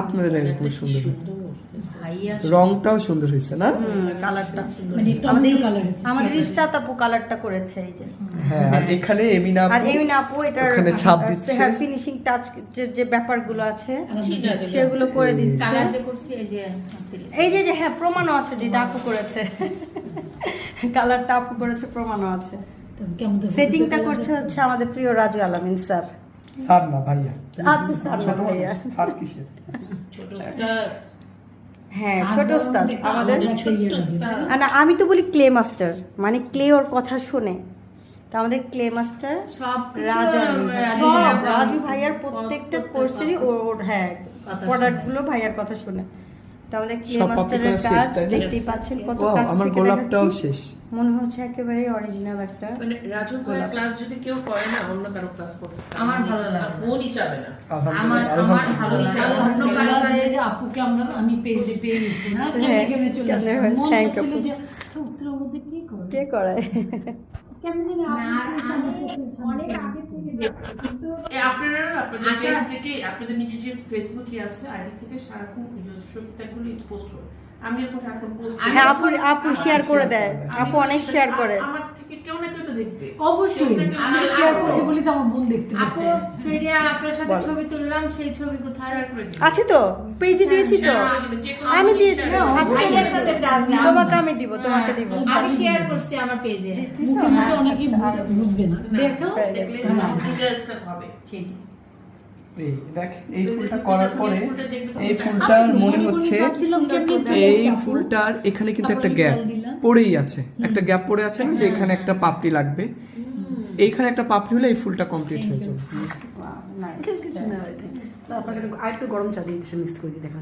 আপনাদের এরকম সুন্দর। রংটাও সুন্দর হয়েছে না? কালারটা। মানে আমাদের ইস্টাত আপু কালারটা করেছে এই যে। হ্যাঁ আর এখানে এমিনা আর আপু আপু এটার ওখানে ছাপ দিচ্ছে। হ্যাঁ ফিনিশিং টাচ যে যে ব্যাপারগুলো আছে সেগুলো করে দিচ্ছে। কালার যে করছি এই যে এই যে যে হ্যাঁ প্রমাণও আছে আপু করেছে। কালারটা আপু করেছে প্রমাণও আছে। সেটিংটা করছে হচ্ছে আমাদের প্রিয় রাজু আলামিন স্যার। স্যার না ভাইয়া। আচ্ছা স্যার না ভাইয়া। স্যার কিসের? হ্যাঁ ছোট ওস্তাদ আমাদের না আমি তো বলি ক্লে মাস্টার মানে ক্লে ওর কথা শুনে। তো আমাদের ক্লে মাস্টার সব রাজু রাজু ভাইয়ার প্রত্যেকটা কোর্সেরই ওর ওর হ্যাঁ প্রোডাক্টগুলো ভাইয়ার কথা শুনে। তো আমাদের ক্লে মাস্টারের কাজ দেখতেই পাচ্ছেন কত কাজ আমার গোলাপটাও শেষ। মনে হচ্ছে একেবারে অরিজিনাল একটা। মানে রাজু ভাইয়ের ক্লাস যদি কেউ করে না অন্য কারও ক্লাস পারে আমার ভালো লাগে উনি চাবে না। আমার আমার ভালো লাগে অন্য কারও কাছে যে আপুকে আমরা আমি পেজে পেয়ে নিচ্ছি না হ্যাঁ, কেমনে কেমনে চলে আসছে মন ছিল যে আচ্ছা, মধ্যে কি করে? কে করায়? কেমনে জানি আমি অনেক আপনারা না আপনাদের পেজ থেকে আপনাদের নিজের ফেসবুকে আছে আইডি থেকে সারাক্ষণ সত্যিটাগুলি পোস্ট করে আমি এখন সারাক্ষণ পোস্ট হ্যাঁ আপু আপু শেয়ার করে দেয়। আপু অনেক শেয়ার করে। আমার দেখবে। অবশ্যই। আমি শেয়ার বলি তো আমার বোন দেখতে আপু সেই যে আপনার সাথে ছবি তুললাম সেই ছবি কোথায়। আছে তো? পেজে দিয়েছি তো? Share করে দিবে, যে কোনো আমি দিয়েছি। নেই তোমাকে আমি দিব তোমাকে দিব। আমি শেয়ার করছি আমার পেজে মুখে মুখে অনেকে বুঝবে না। দেখো। দেখলে হবে। সেটি এই দেখ এই ফুলটা করার পরে ফুলটা দেখবে তখন এই ফুলটার মনে হচ্ছে এই এখানে কিন্তু একটা গ্যাপ পড়েই আছে একটা গ্যাপ পড়ে আছে না যে এখানে একটা পাপড়ি লাগবে। এইখানে একটা পাপড়ি হলে এই ফুলটা কমপ্লিট হয়ে যাবে। আরেকটু গরম চা দিয়ে মিক্স করে দিই দেখা